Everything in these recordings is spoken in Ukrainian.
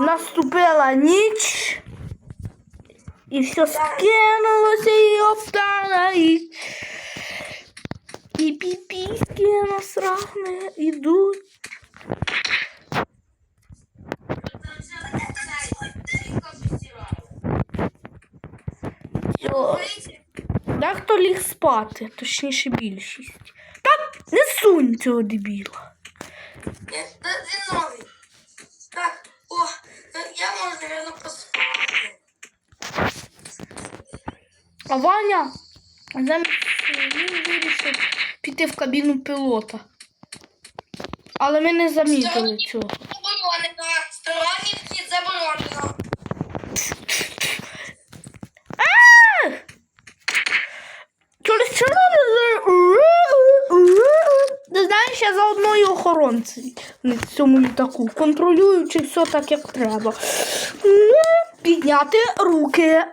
Наступила ніч. І все скинулося і обстала і. І піпіськи насрахне ідуть. Йо. Дехто ліг спати, точніше більшість. Так, не сунь цього дебіла. А Ваня замість він вирішив піти в кабіну пілота. Але ми не замітили цього. Заборонено. Сторонній вхід заборонено. Через що Ти знаєш, я заодно і охоронцем на цьому літаку. Контролюю, чи все так, як треба. Підняти руки.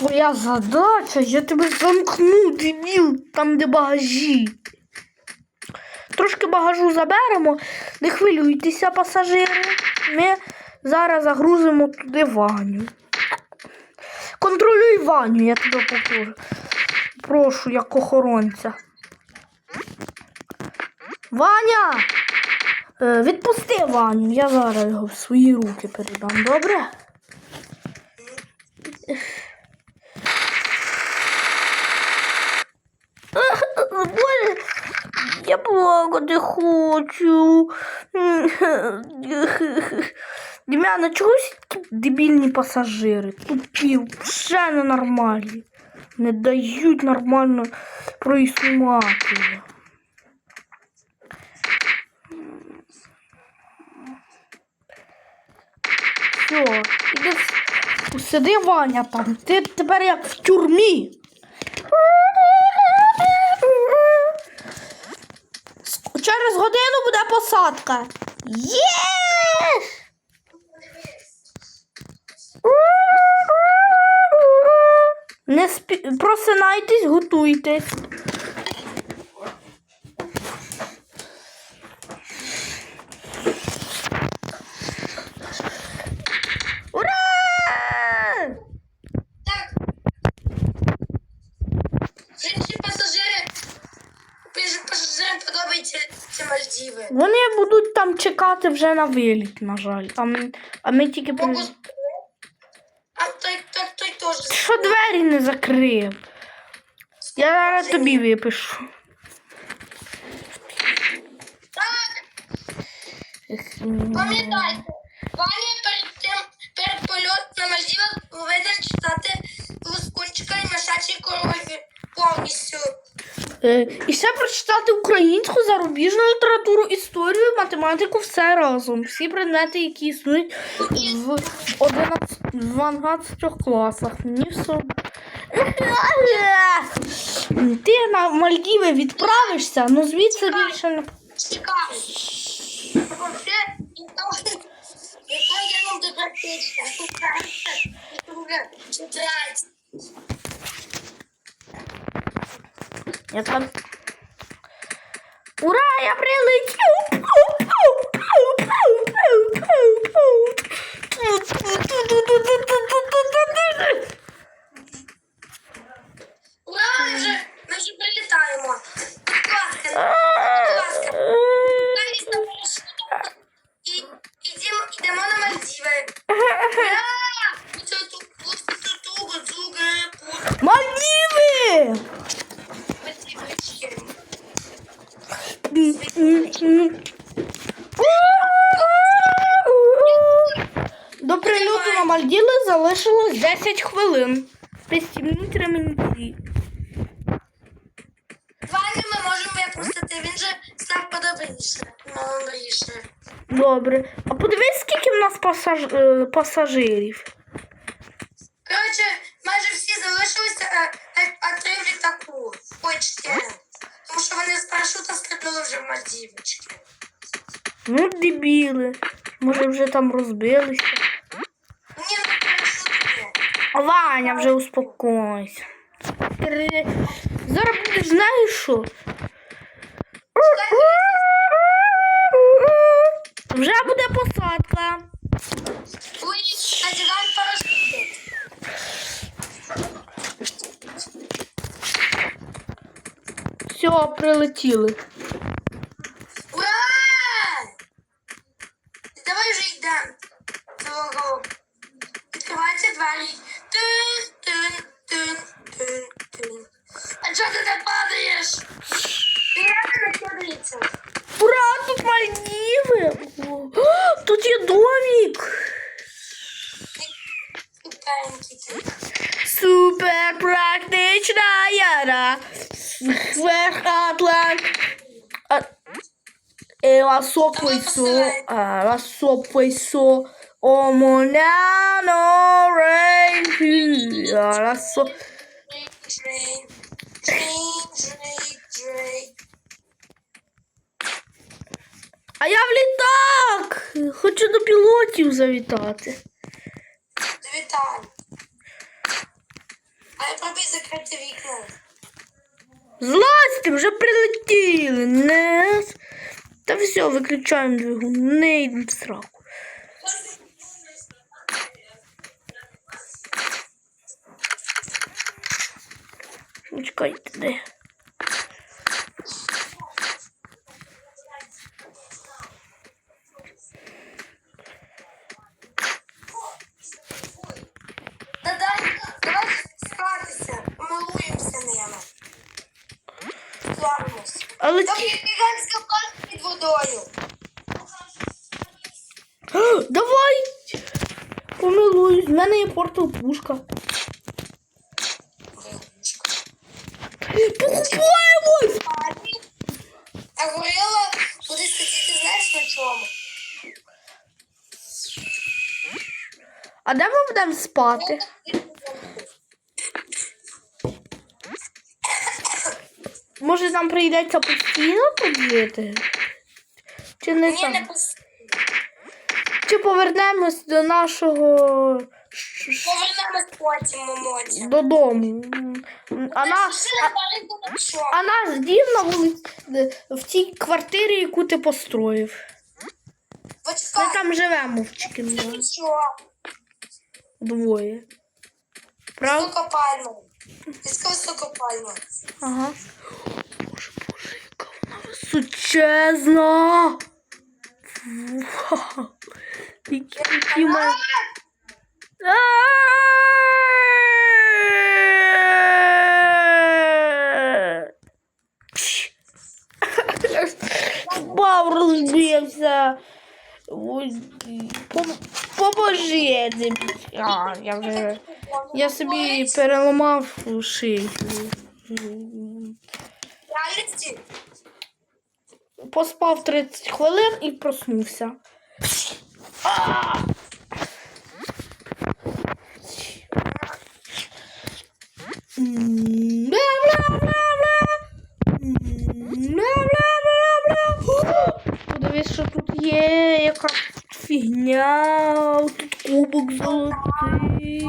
Твоя задача, я тебе замкну, дебіл, там, де багажі. Трошки багажу заберемо, не хвилюйтеся, пасажири. Ми зараз загрузимо туди Ваню. Контролюй Ваню, я тебе попрошу. Прошу, як охоронця. Ваня! Е, відпусти Ваню, я зараз його в свої руки передам, добре? Боже, я плакати хочу. Дім'яна, чогось дебільні пасажири, тупі, ще ненормальні. Не дають нормально проіснувати. Все, іди сиди, Ваня, там. Ти тепер як в тюрмі. Буде посадка. Є! Не спі... Просинайтесь, готуйтесь. Вони будуть там чекати вже на виліт, на жаль. А ми, а ми тільки при... А той, той, той теж. Ти Що двері не закрив? Я зараз тобі випишу. Пам'ятайте, Ваня перед тим, перед польотом на Мальдівах повинен читати Лускунчика і Мишачий король повністю. Е, і ще прочитати українську, зарубіжну літературу, історію, математику, все разом. Всі предмети, які існують в 11, 12 класах. Мені все. Ти на Мальдіви відправишся, ну звідси більше не. Цікаво. Я вам демократична. Перше, і друге, чи третє. Я там. Ура, я прилетів! 20 хвилин. Пристібніть ремінці. Валі ми можемо випустити, він же став подобріше. Молодіше. Добре. А подивись, скільки в нас пасаж... Е, пасажирів. Коротше, майже всі залишилися, а, а, а три в літаку. Ой. Тому що вони з парашута стрибнули вже в Мальдівочки. Ну, дебіли. Може вже там розбилися. Ваня, вже успокойся. Зараз будеш знаєш що? Вже буде посадка. Все, прилетіли. Супер практична яра. Сверхатлант. Ela só foi só. Ela só foi só. O Monano Rain. Ela só. Train, train, train, train. А я в літак! Хочу до пілотів завітати. Вітаю. А я пробуй закрити вікно. Злазьте, вже прилетіли. Не. Та все, виключаємо двигун. Не йдемо в сраку. Чекайте, де? Але Там є гігантська банка під водою. Давай! Помилуюсь, в мене є портал пушка. Покупаємось! А горила буде сидіти, знаєш на чому? А де ми будемо спати? Може нам прийдеться постійно жити? Чи не Ні, не пос... Чи повернемось до нашого Повернемось потім, момоці. додому? А, на, а, а наш дім на вулиці в тій квартирі, яку ти построїв. Ми там живемо в Чикінзі. Двоє. Правда? Високопальна. Високопальна. Ага. Боже, боже, яка вона височезна. Вау. Які А! Пш. Бав розбився. Поможи, я вже. Я собі переламав шию. Поспав 30 хвилин і проснувся. фігня. Тут кубок золотий.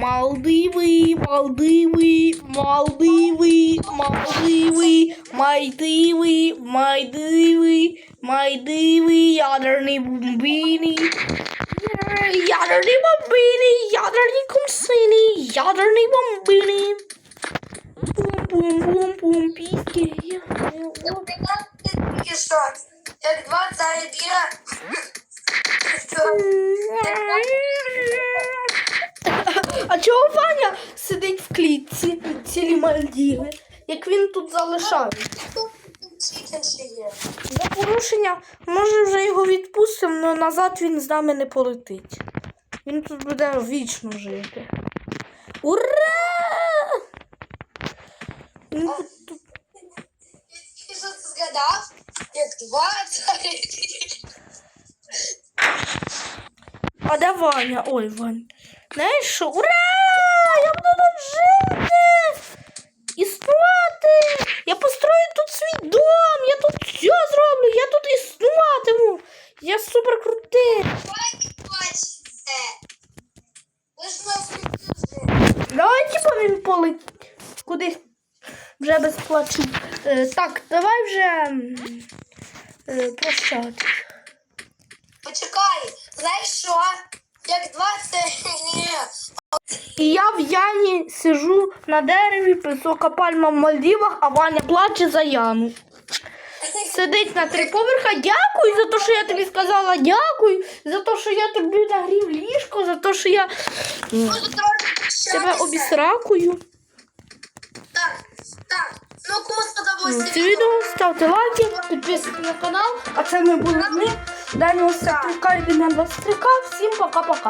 Малдиви, Малдиви, Малдиви, Малдиви, Мальдиви, Мальдиви, Мальдиви, ядерні бомбіни. Ядерні бомбіни, ядерні комсини, ядерні бомбіни. Бум-бум-бум-бум, піки. Наприклад, ти тільки що? Як два царі біра. А чого Ваня сидить в клітці цілі Мальдіви? Як він тут є. За порушення, може вже його відпустимо, але назад він з нами не полетить. Він тут буде вічно жити. Ура! Він тут, згадав? Як два царі а де Ваня? Ой, Ваня. Знаєш що? Ура! Я буду тут жити! І спати! Я построю тут свій дом! Я тут все зроблю! Я тут існуватиму! Я супер крутий! Давай типу, Давайте повинен полить кудись вже без плачу. Е, так, давай вже е, прощати. Почекай! Знаєш що? Як 20... Ні. І я в Яні сижу на дереві, висока пальма в Мальдівах, а Ваня плаче за Яну. Сидить на три поверха. Дякую за те, що я тобі сказала. Дякую за те, що я тобі нагрів ліжко, за те, що я тебе обісракую. Так, так. Ну, кому сподобалося Це відео ставте лайки, підписуйтесь на канал. А це ми були ми. Далі ось так. Всім пока-пока.